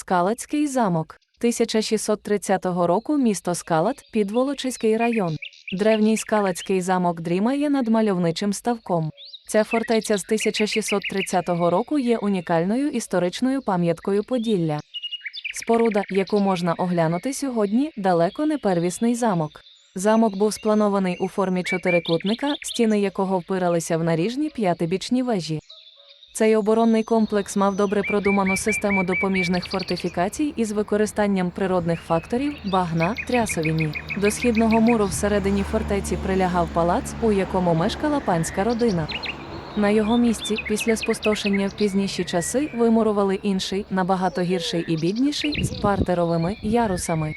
Скалацький замок. 1630 року місто Скалат, Підволочиський район. Древній скалацький замок дрімає над мальовничим ставком. Ця фортеця з 1630 року є унікальною історичною пам'яткою Поділля. Споруда, яку можна оглянути сьогодні, далеко не первісний замок. Замок був спланований у формі чотирикутника, стіни якого впиралися в наріжні п'ятибічні вежі. Цей оборонний комплекс мав добре продуману систему допоміжних фортифікацій із використанням природних факторів, багна, трясовіні. До східного муру всередині фортеці прилягав палац, у якому мешкала панська родина. На його місці, після спустошення в пізніші часи, вимурували інший, набагато гірший і бідніший, з партеровими ярусами.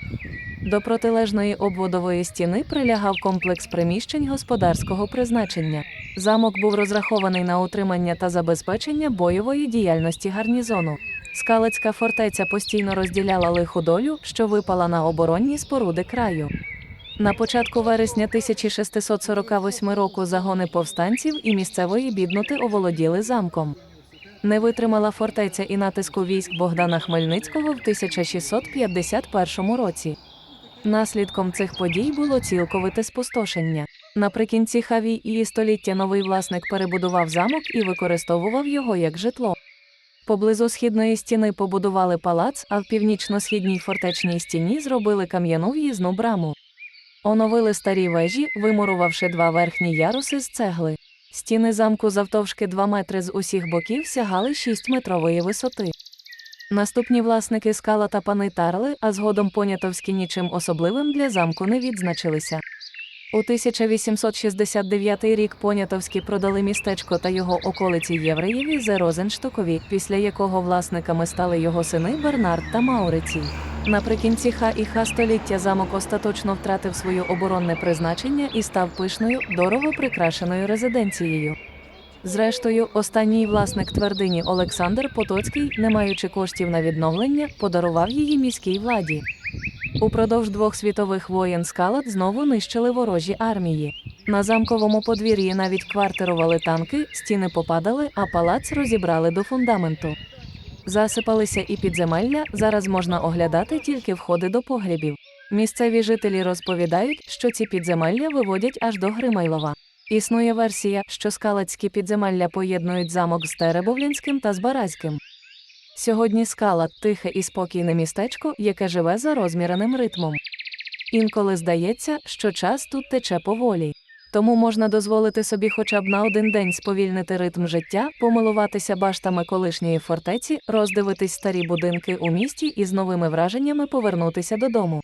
До протилежної обводової стіни прилягав комплекс приміщень господарського призначення. Замок був розрахований на утримання та забезпечення бойової діяльності гарнізону. Скалецька фортеця постійно розділяла лиху долю, що випала на оборонні споруди краю. На початку вересня 1648 року загони повстанців і місцевої бідноти оволоділи замком. Не витримала фортеця і натиску військ Богдана Хмельницького в 1651 році. Наслідком цих подій було цілковите спустошення. Наприкінці хавій і століття новий власник перебудував замок і використовував його як житло. Поблизу східної стіни побудували палац, а в північно-східній фортечній стіні зробили кам'яну в'їзну браму. Оновили старі вежі, вимурувавши два верхні яруси з цегли. Стіни замку завтовшки 2 метри з усіх боків сягали 6-метрової висоти. Наступні власники скала та пани тарли, а згодом понятовські нічим особливим для замку не відзначилися. У 1869 рік понятовські продали містечко та його околиці Євреєві Зе Розенштукові, після якого власниками стали його сини Бернард та Маурицій. Наприкінці ха і ха століття замок остаточно втратив своє оборонне призначення і став пишною, дорого прикрашеною резиденцією. Зрештою, останній власник твердині Олександр Потоцький, не маючи коштів на відновлення, подарував її міській владі. Упродовж двох світових воєн скалат знову нищили ворожі армії. На замковому подвір'ї навіть квартирували танки, стіни попадали, а палац розібрали до фундаменту. Засипалися і підземелля, зараз можна оглядати тільки входи до погребів. Місцеві жителі розповідають, що ці підземелля виводять аж до Гримайлова. Існує версія, що скалацькі підземелля поєднують замок з Теребовлянським та з Баразьким. Сьогодні скала тихе і спокійне містечко, яке живе за розміреним ритмом. Інколи здається, що час тут тече поволі. Тому можна дозволити собі хоча б на один день сповільнити ритм життя, помилуватися баштами колишньої фортеці, роздивитись старі будинки у місті і з новими враженнями повернутися додому.